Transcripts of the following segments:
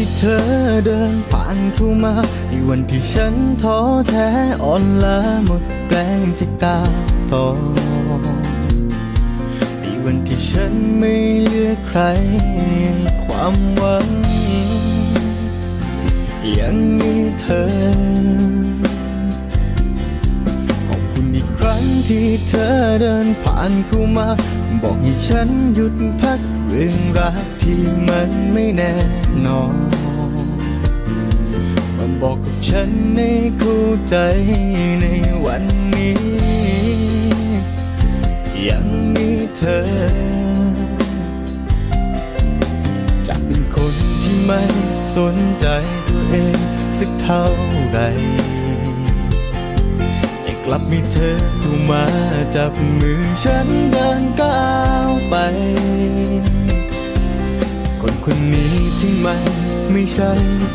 ที่เธอเดินผ่านเข้ามา ในวันที่ฉันท้อแท้อ่อนล้าหมดแรงจะก้าวต่อในวันที่ฉันไม่เหลือใคร ความหวัง ยังมีเธอ ที่เธอเดินผ่านเข้ามา บอกให้ฉันหยุดพักเรื่องรักที่มันไม่แน่นอนมาบอกกับฉันในเข้าใจในวันนี้ ยังมีเธอจะเป็นคนที่ไม่สนใจตัวเองสักเท่าไหร่ กลับมีเธอเข้ามาจับมือฉันเดินก้าวไป คนคนนี้ที่มันไม่ใช่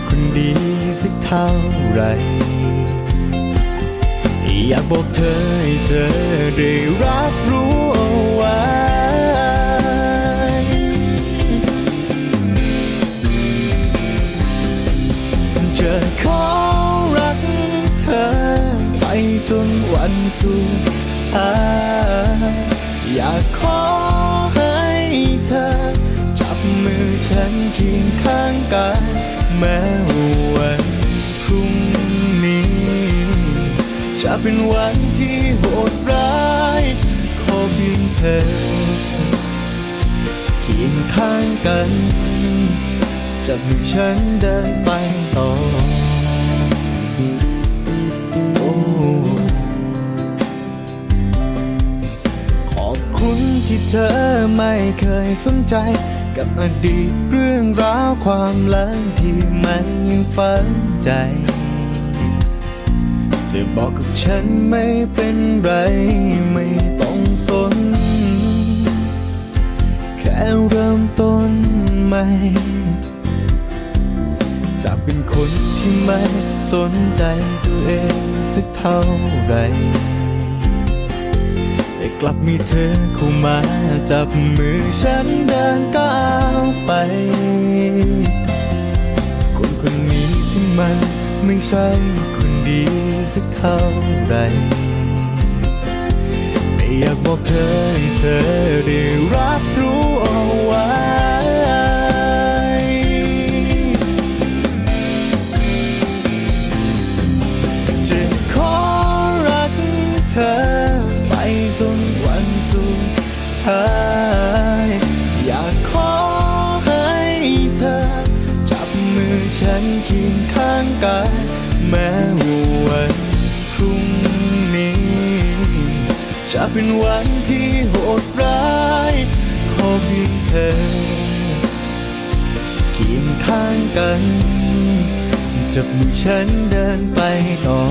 คนดีสักเท่าไหรอยากบอกเธอให้เธอได้รับรู้เอาไว้จะขอันสุดท้ายอยากขอให้เธอ จับมือฉันเคียงข้างกัน แม้วันพรุ่งนี้ จะเป็นวันที่โหดร้ายขอเพียงเธอเคียงข้างกันจับมือฉันเดินไปต่อโที่เธอไม่เคยสนใจ กับอดีตเรื่องราวความหลังที่มันยังฝังใจจะบอกกับฉันไม่เป็นไรไม่ต้องสน แค่เริ่มต้นใหม่จากเป็นคนที่ไม่สนใจตัวเองสักเท่าไหร่ กลับมีเธอเข้ามาจับมือฉันเดินก้าวไป คนคนนี้ที่มันไม่ใช่คนดีสักเท่าไหรแต่อยากบอกเธอให้เธอได้รัก ท้าย อยากขอให้เธอ จับมือฉันเคียงข้างกัน แม้วันพรุ่งนี้ จะเป็นวันที่โหดร้ายขอเพียงเธอเคียงข้างกันจับมือฉันเดินไปต่อ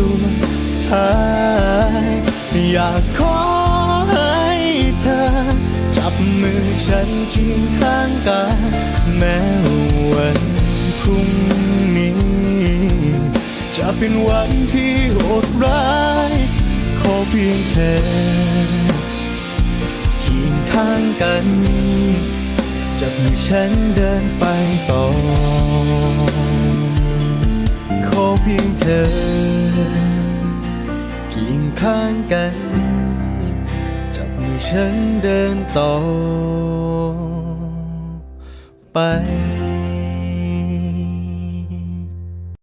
สุดท้ายอยากขอให้เธอ จับมือฉันเคียงข้างกันแม้วันพรุ่งนี้ จะเป็นวันที่โหดร้าย ขอเพียงเธอเคียงข้างกันจับมือฉันเดินไปต่อขอ เพียงเธอเคียงข้างกัน จับมือฉันเดินต่อไป